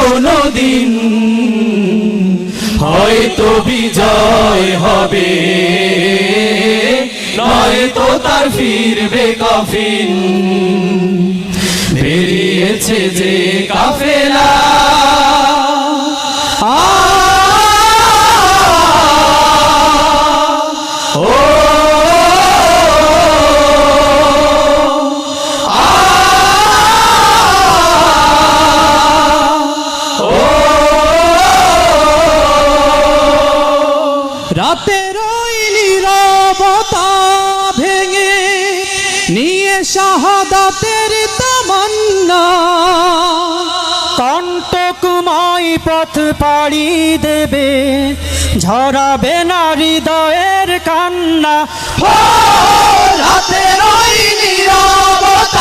সে কোনো দিন হয়তো বিজয় হবে। নয়তো তার ফিরবে কফিন। বেরিয়েছে যে কাফেলা। রাতের নীরবতা ভেঙে নিয়ে শাহাদাতের তামান্না। কণ্টকুময় পথ পাড়ি দেবে, ঝরাবে না হৃদয়ের কান্না। রাতের নীরবতা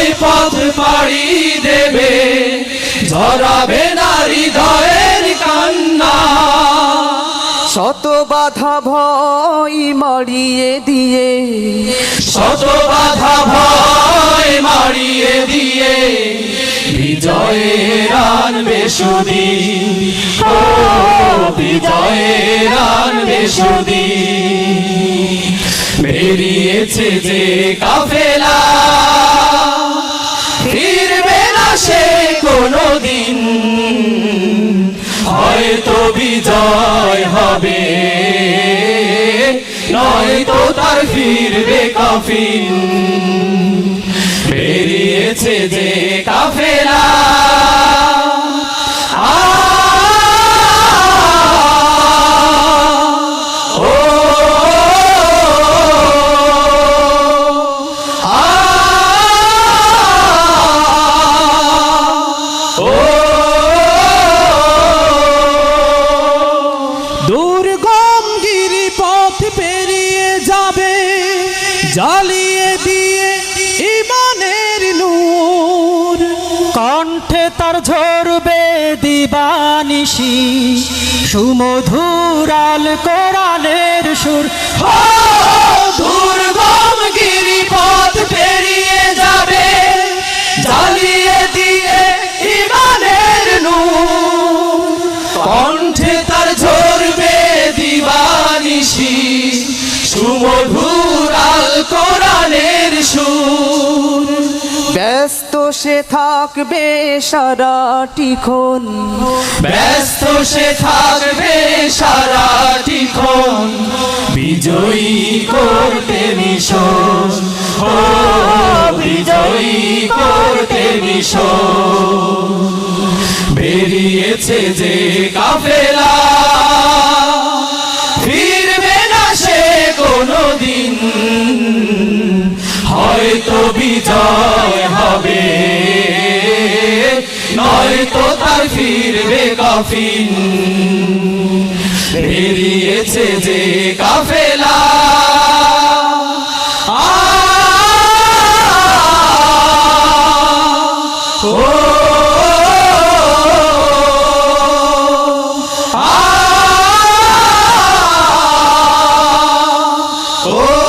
কণ্ঠকুময় পথ পাড়ি দেবে। ঝরাবে না হৃদয়ের কান্না। শত বাধা ভয় মারিয়ে দিয়ে। শত বাধা ভয় মারিয়ে দিয়ে। বিজয়ের আনবে সুদিন। ও বিজয়ের আনবে সুদিন। বেরিয়েছে যে কাফেলা বিজয় হবে। নয়তো তার ফিরবে কফিন। বেরিয়েছে যে কাফেলা। জ্বালিয়ে দিয়ে ইমানের নূর। কণ্ঠে তার ঝরবে দিবানিশি। সুমধুরাল কোরআনের সুর। কোরআনের সুর। ব্যস্ত সে থাকবে সারাটিক্ষণ ব্যস্ত সে থাকবে সারাটিক্ষণ বিজয়ী করতে মিশন। ও বিজয়ী করতে মিশন। বেরিয়েছে যে কাফেলা। কফিন বেরিয়েছে যে কাফেলা Oh!